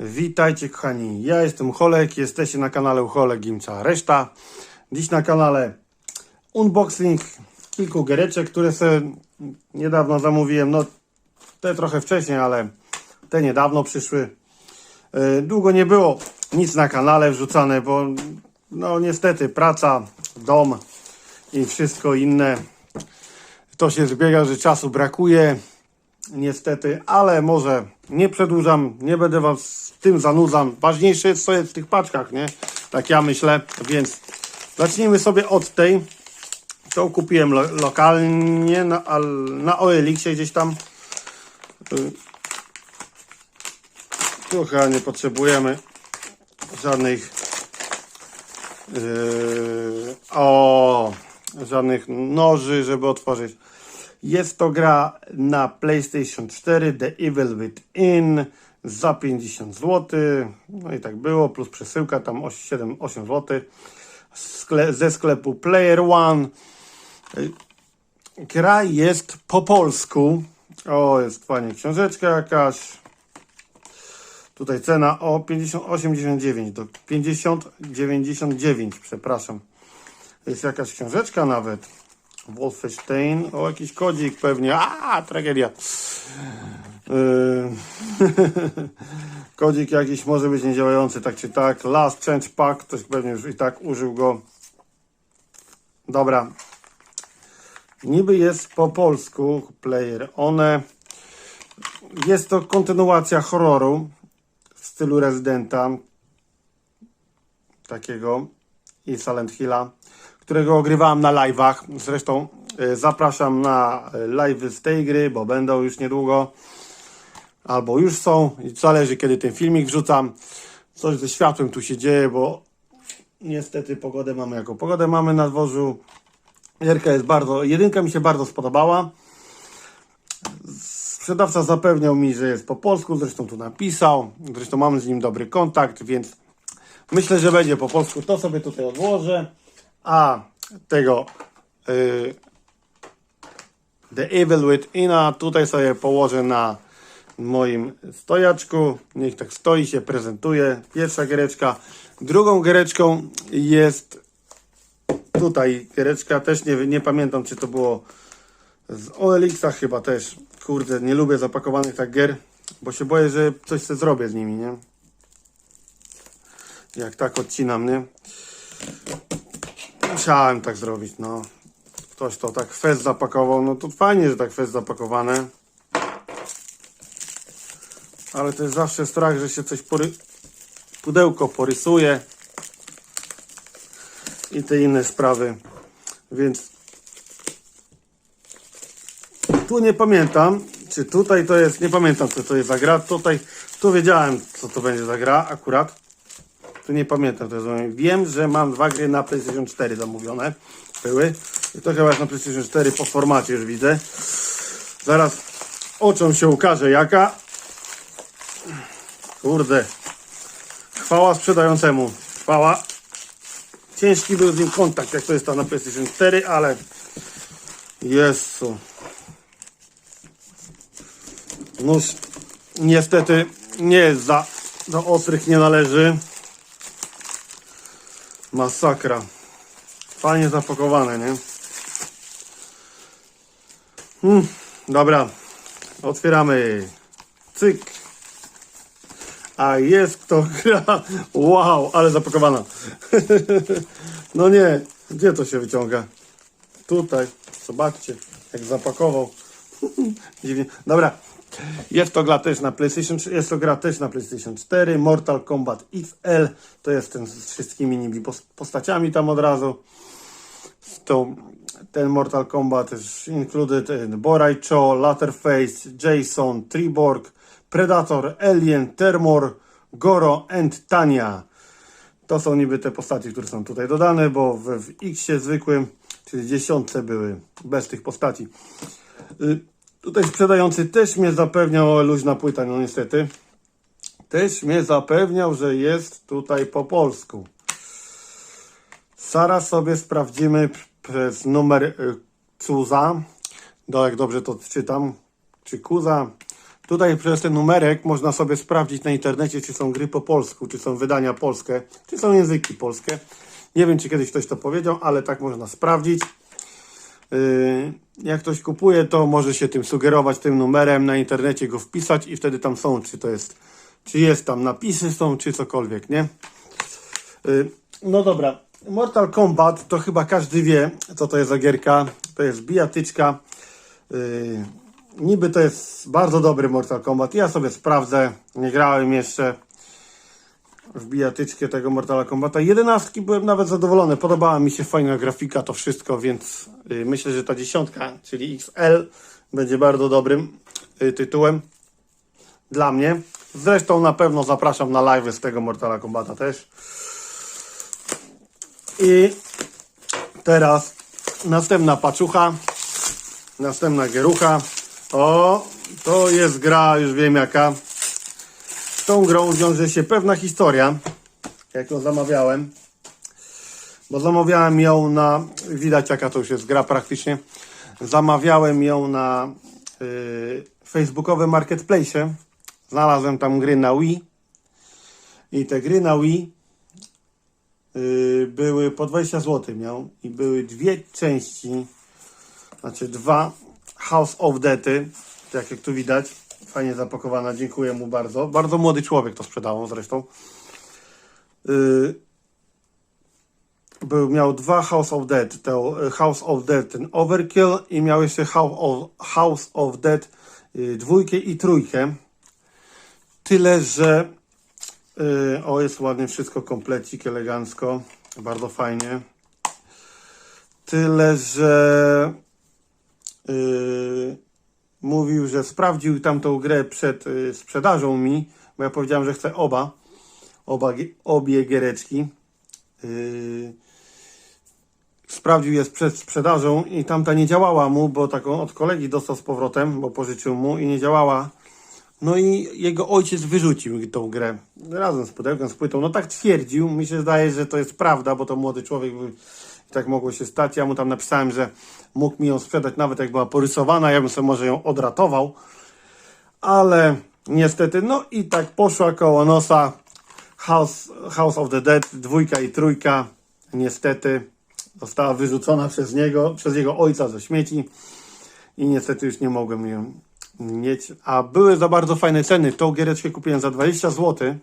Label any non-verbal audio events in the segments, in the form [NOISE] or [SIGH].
Witajcie kochani, ja jestem Cholek, jesteście na kanale Ucholek i cała reszta. Dziś na kanale unboxing kilku giereczek, które sobie niedawno zamówiłem. No te trochę wcześniej, ale te niedawno przyszły. Yy, Długo nie było nic na kanale wrzucane, bo no niestety praca, dom i wszystko inne. To się zbiega, że czasu brakuje niestety, ale może nie przedłużam, nie będę was z tym zanudzam. Ważniejsze jest co jest w tych paczkach, nie? Tak ja myślę, więc zacznijmy sobie od tej. To kupiłem lo lokalnie na, na OLX-ie gdzieś tam. Y, chyba nie potrzebujemy żadnych yy, o żadnych noży, żeby otworzyć. Jest to gra na PlayStation 4 The Evil Within za 50 zł. No i tak było, plus przesyłka tam 8, 8 zł Skle, ze sklepu Player One. Gra jest po polsku. O, jest fajnie książeczka jakaś. Tutaj cena o 50,89 do 50,99, przepraszam. Jest jakaś książeczka nawet. Wolfenstein, o jakiś kodzik pewnie. A, tragedia. Yy, [LAUGHS] kodzik jakiś może być niedziałający, tak czy tak. Last Change Pack, ktoś pewnie już i tak użył go. Dobra. Niby jest po polsku player. One. Jest to kontynuacja horroru w stylu Residenta. Takiego i Silent Hilla, którego ogrywałem na live'ach. Zresztą e, zapraszam na e, live'y z tej gry, bo będą już niedługo. Albo już są. I zależy kiedy ten filmik wrzucam. Coś ze światłem tu się dzieje, bo niestety pogodę mamy jaką pogodę mamy na dworzu. Jest bardzo, jedynka mi się bardzo spodobała. Sprzedawca zapewniał mi, że jest po polsku, zresztą tu napisał. Zresztą mamy z nim dobry kontakt, więc myślę, że będzie po polsku. To sobie tutaj odłożę. A tego y, The Evil Within tutaj sobie położę na moim stojaczku. Niech tak stoi, się prezentuje. Pierwsza giereczka. Drugą giereczką jest tutaj giereczka. Też nie, nie pamiętam, czy to było z OLX-a chyba też. Kurde, nie lubię zapakowanych tak gier, bo się boję, że coś sobie zrobię z nimi, nie? Jak tak odcinam, nie? Musiałem tak zrobić, no. Ktoś to tak fest zapakował, no to fajnie, że tak fest zapakowane. Ale to jest zawsze strach, że się coś pory... pudełko porysuje i te inne sprawy. Więc tu nie pamiętam, czy tutaj to jest, nie pamiętam co to jest za gra. Tutaj, tu wiedziałem co to będzie za gra akurat. Tu nie pamiętam, to wiem, że mam dwa gry na PlayStation 4 zamówione. Były. I to chyba jest na PlayStation 4 po formacie już widzę. Zaraz oczom się ukaże jaka. Kurde. Chwała sprzedającemu. Chwała. Ciężki był z nim kontakt, jak to jest na PlayStation 4, ale Jezu. Nóż niestety nie jest za do ostrych nie należy. Masakra. Fajnie zapakowane, nie? Hmm, dobra. Otwieramy. Cyk. A jest to gra. Wow, ale zapakowana. [LAUGHS] no nie, gdzie to się wyciąga? Tutaj. Zobaczcie, jak zapakował. [LAUGHS] Dziwnie. Dobra. Jest to gra też na PlayStation, jest to gra też na PlayStation 4, Mortal Kombat XL, to jest ten z wszystkimi pos- postaciami tam od razu. To, ten Mortal Kombat included in Borai Cho, Latterface, Jason, Triborg, Predator, Alien, Termor, Goro and Tania. To są niby te postaci, które są tutaj dodane, bo w, w X zwykłym, czyli dziesiątce były bez tych postaci. Y, Tutaj sprzedający też mnie zapewniał, o, luźna płyta, no niestety. Też mnie zapewniał, że jest tutaj po polsku. Zaraz sobie sprawdzimy przez numer y, CUZA. Do, jak dobrze to czytam. Czy KUZA? Tutaj przez ten numerek można sobie sprawdzić na internecie, czy są gry po polsku, czy są wydania polskie, czy są języki polskie. Nie wiem, czy kiedyś ktoś to powiedział, ale tak można sprawdzić. Jak ktoś kupuje, to może się tym sugerować, tym numerem na internecie go wpisać i wtedy tam są, czy to jest, czy jest tam napisy są, czy cokolwiek, nie? Yy, No dobra, Mortal Kombat to chyba każdy wie, co to jest za gierka. To jest bijatyczka. Yy, niby to jest bardzo dobry Mortal Kombat. Ja sobie sprawdzę. Nie grałem jeszcze w bijatyczkę tego Mortala Kombata. Jedenastki byłem nawet zadowolony. Podobała mi się fajna grafika, to wszystko, więc yy, myślę, że ta dziesiątka, czyli XL, będzie bardzo dobrym yy, tytułem dla mnie. Zresztą na pewno zapraszam na live z tego Mortala Kombata też. I teraz następna paczucha, następna gierucha. O, to jest gra, już wiem jaka. Tą grą wiąże się pewna historia, jak ją zamawiałem. Bo zamawiałem ją na, widać jaka to już jest gra praktycznie. Zamawiałem ją na y, facebookowym marketplace. Znalazłem tam gry na Wii. I te gry na Wii y, były po 20 zł miał i były dwie części, znaczy dwa House of Deady, tak jak tu widać, fajnie zapakowana, dziękuję mu bardzo. Bardzo młody człowiek to sprzedawał zresztą. Y, był, miał dwa House of Dead, to y, House of Dead ten Overkill i miał jeszcze House of, House of Dead y, dwójkę i trójkę. Tyle, że Yy, o, jest ładnie wszystko, komplecik, elegancko, bardzo fajnie. Tyle, że yy, mówił, że sprawdził tamtą grę przed yy, sprzedażą mi, bo ja powiedziałem, że chcę oba, oba obie giereczki. Yy, sprawdził je przed sprzedażą i tamta nie działała mu, bo taką od kolegi dostał z powrotem, bo pożyczył mu i nie działała. No i jego ojciec wyrzucił tą grę razem z pudełkiem, z płytą. No tak twierdził. Mi się zdaje, że to jest prawda, bo to młody człowiek był, tak mogło się stać. Ja mu tam napisałem, że mógł mi ją sprzedać nawet jak była porysowana. Ja bym sobie może ją odratował. Ale niestety, no i tak poszła koło nosa House, House of the Dead, dwójka i trójka. Niestety została wyrzucona przez niego, przez jego ojca ze śmieci i niestety już nie mogłem ją mieć. A były za bardzo fajne ceny. Tą giereczkę kupiłem za 20 zł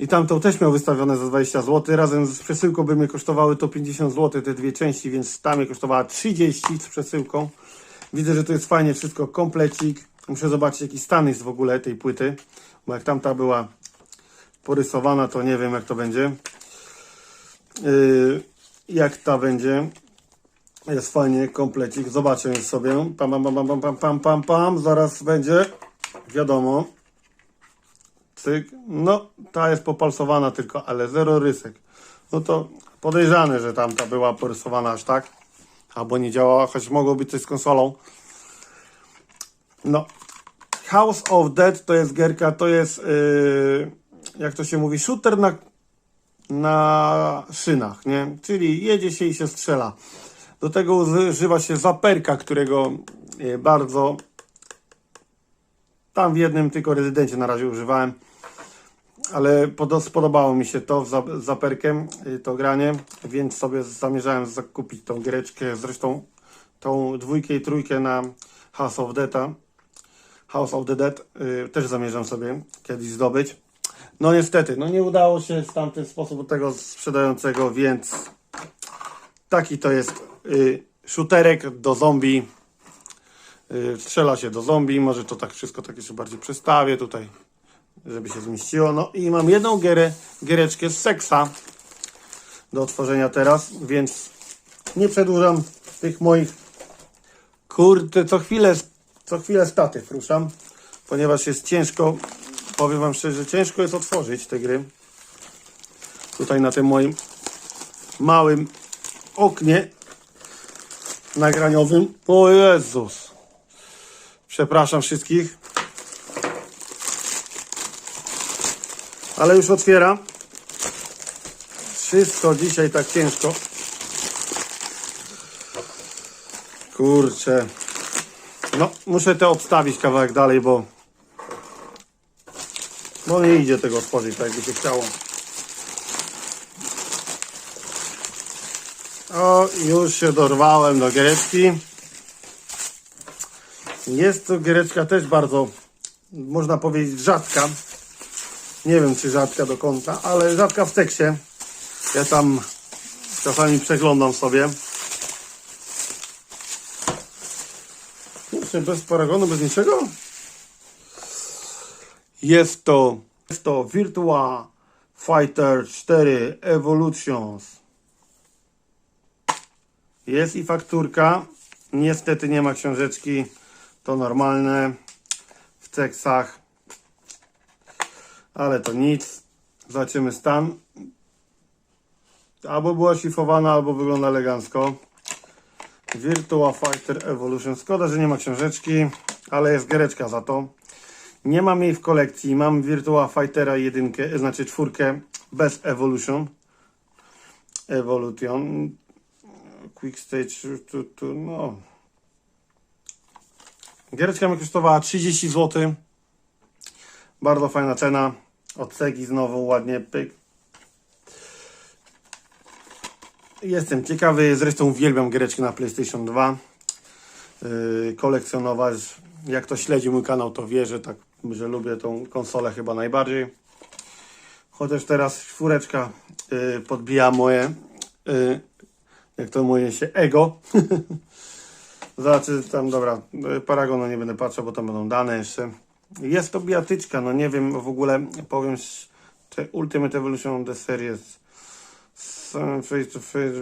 i tamtą też miał wystawione za 20 zł. Razem z przesyłką by mnie kosztowały to 50 zł te dwie części, więc ta mnie kosztowała 30 z przesyłką. Widzę, że to jest fajnie wszystko, komplecik. Muszę zobaczyć jaki stan jest w ogóle tej płyty, bo jak tamta była porysowana, to nie wiem jak to będzie. Yy, jak ta będzie. Jest fajnie, komplecik. Zobaczę już sobie. Pam, pam, pam, pam, pam, pam, pam, pam. Zaraz będzie. Wiadomo. Cyk. No, ta jest popalsowana tylko, ale zero rysek. No to podejrzane, że tamta była porysowana aż tak. Albo nie działała, choć mogło być coś z konsolą. No. House of Dead to jest gierka, to jest yy, jak to się mówi, shooter na, na szynach, nie? Czyli jedzie się i się strzela. Do tego używa się zaperka, którego e, bardzo tam w jednym tylko rezydencie na razie używałem, ale podo- spodobało mi się to z za- z zaperkiem, e, to granie, więc sobie zamierzałem zakupić tą greczkę, zresztą tą dwójkę i trójkę na House of Dead'a. House of the Dead y, też zamierzam sobie kiedyś zdobyć. No niestety, no nie udało się w tamten sposób tego sprzedającego, więc taki to jest y, shooterek do zombie. Y, strzela się do zombie, może to tak wszystko tak jeszcze bardziej przestawię tutaj, żeby się zmieściło. No i mam jedną gierę, giereczkę z seksa do otworzenia teraz, więc nie przedłużam tych moich Kurde, co chwilę, co chwilę statyw ruszam, ponieważ jest ciężko, powiem wam szczerze, ciężko jest otworzyć te gry. Tutaj na tym moim małym oknie nagraniowym. O Jezus. Przepraszam wszystkich. Ale już otwieram. Wszystko dzisiaj tak ciężko. Kurczę. No, muszę to odstawić kawałek dalej, bo Bo nie idzie tego otworzyć, tak jakby się chciało. O, już się dorwałem do giereczki. Jest to giereczka też bardzo, można powiedzieć, rzadka. Nie wiem, czy rzadka do końca, ale rzadka w tekście. Ja tam czasami przeglądam sobie. Kurczę, bez paragonu, bez niczego? Jest to, jest to Virtua Fighter 4 Evolutions. Jest i fakturka. Niestety nie ma książeczki. To normalne w ceksach. Ale to nic. Zobaczymy stan. Albo była szlifowana, albo wygląda elegancko. Virtua Fighter Evolution. Szkoda, że nie ma książeczki, ale jest giereczka za to. Nie mam jej w kolekcji. Mam Virtua Fightera 1, znaczy czwórkę bez Evolution. Evolution. Quick Stage, tu, tu, no. Giereczka mi kosztowała 30 zł. Bardzo fajna cena. Od Segi znowu ładnie pyk. Jestem ciekawy, zresztą uwielbiam giereczki na PlayStation 2. Yy, kolekcjonować. Jak to śledzi mój kanał, to wie, że tak, że lubię tą konsolę chyba najbardziej. Chociaż teraz czwóreczka yy, podbija moje, yy, jak to moje się, ego. [LAUGHS] Zobaczy tam, dobra, yy, Paragonu nie będę patrzył, bo tam będą dane jeszcze. Jest to bijatyczka, no nie wiem w ogóle, powiem, te Ultimate Evolution The Series face to face,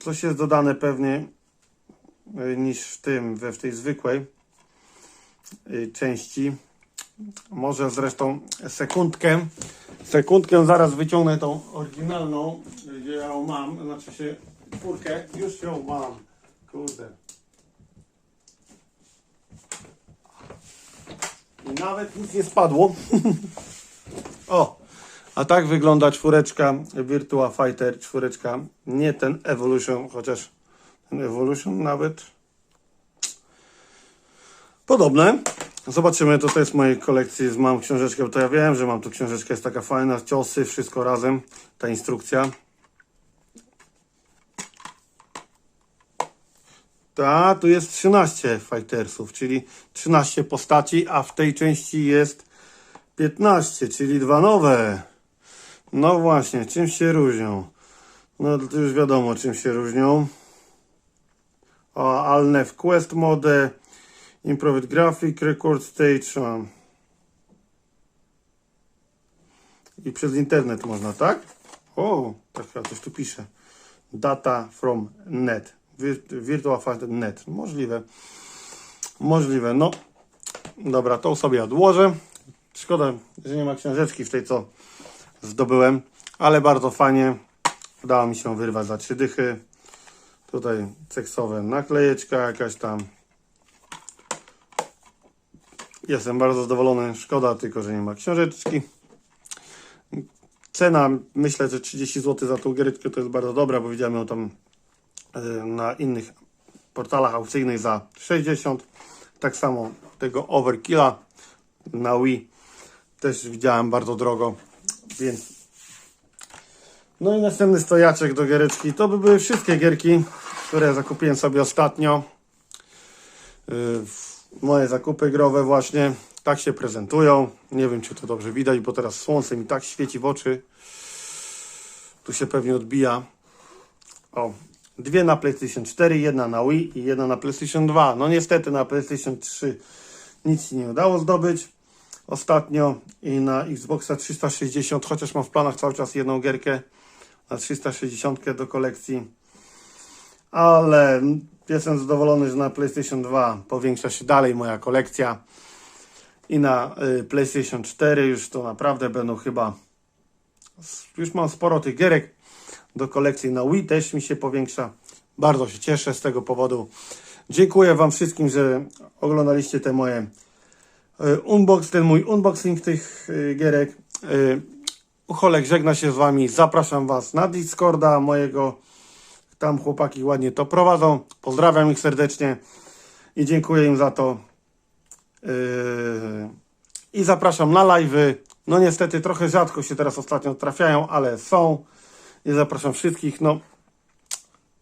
coś jest dodane pewnie y, niż w tym, we w tej zwykłej y, części. Może zresztą sekundkę, sekundkę zaraz wyciągnę tą oryginalną, gdzie ja ją mam, znaczy się czwórkę, już ją mam, kurde. I nawet nic nie spadło. [LAUGHS] o, a tak wygląda czwóreczka Virtua Fighter, czwóreczka, nie ten Evolution, chociaż ten Evolution nawet podobne. Zobaczymy, to, to jest mojej kolekcji, mam książeczkę, bo to ja wiem, że mam tu książeczkę, jest taka fajna, ciosy, wszystko razem, ta instrukcja. Ta, tu jest 13 fightersów, czyli 13 postaci, a w tej części jest 15, czyli dwa nowe. No właśnie, czym się różnią? No to już wiadomo, czym się różnią. O, Alnef Quest Mode, Improved Graphic, Record Stage. O. I przez internet można, tak? O, tak ja coś tu pisze. Data from net. Wir- Virtual Fighter net. Możliwe. Możliwe, no. Dobra, to sobie odłożę. Szkoda, że nie ma książeczki w tej, co zdobyłem, ale bardzo fajnie. Udało mi się wyrwać za trzy dychy. Tutaj seksowe naklejeczka jakaś tam. Jestem bardzo zadowolony. Szkoda tylko, że nie ma książeczki. Cena, myślę, że 30 zł za tą giereczkę to jest bardzo dobra, bo widziałem ją tam na innych portalach aukcyjnych za 60. Tak samo tego Overkilla na Wii też widziałem bardzo drogo, więc no i następny stojaczek do giereczki. To by były wszystkie gierki, które zakupiłem sobie ostatnio. Yy, Moje zakupy growe właśnie tak się prezentują. Nie wiem, czy to dobrze widać, bo teraz słońce mi tak świeci w oczy. Tu się pewnie odbija. O, dwie na PlayStation 4, jedna na Wii i jedna na PlayStation 2. No niestety na PlayStation 3 nic się nie udało zdobyć ostatnio i na Xboxa 360, chociaż mam w planach cały czas jedną gierkę na 360 do kolekcji. Ale jestem zadowolony, że na PlayStation 2 powiększa się dalej moja kolekcja. I na y, PlayStation 4 już to naprawdę będą chyba. Już mam sporo tych gierek do kolekcji. Na Wii też mi się powiększa. Bardzo się cieszę z tego powodu. Dziękuję Wam wszystkim, że oglądaliście te moje y, unbox, ten mój unboxing tych y, gierek. Y, Ucholek żegna się z Wami. Zapraszam Was na Discorda mojego. Tam chłopaki ładnie to prowadzą. Pozdrawiam ich serdecznie i dziękuję im za to. I zapraszam na live'y No niestety trochę rzadko się teraz ostatnio trafiają, ale są. I zapraszam wszystkich. No,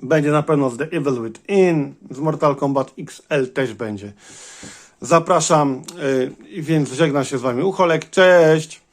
będzie na pewno z The Evil Within, z Mortal Kombat XL też będzie. Zapraszam, y, więc żegnam się z Wami Ucholek. Cześć!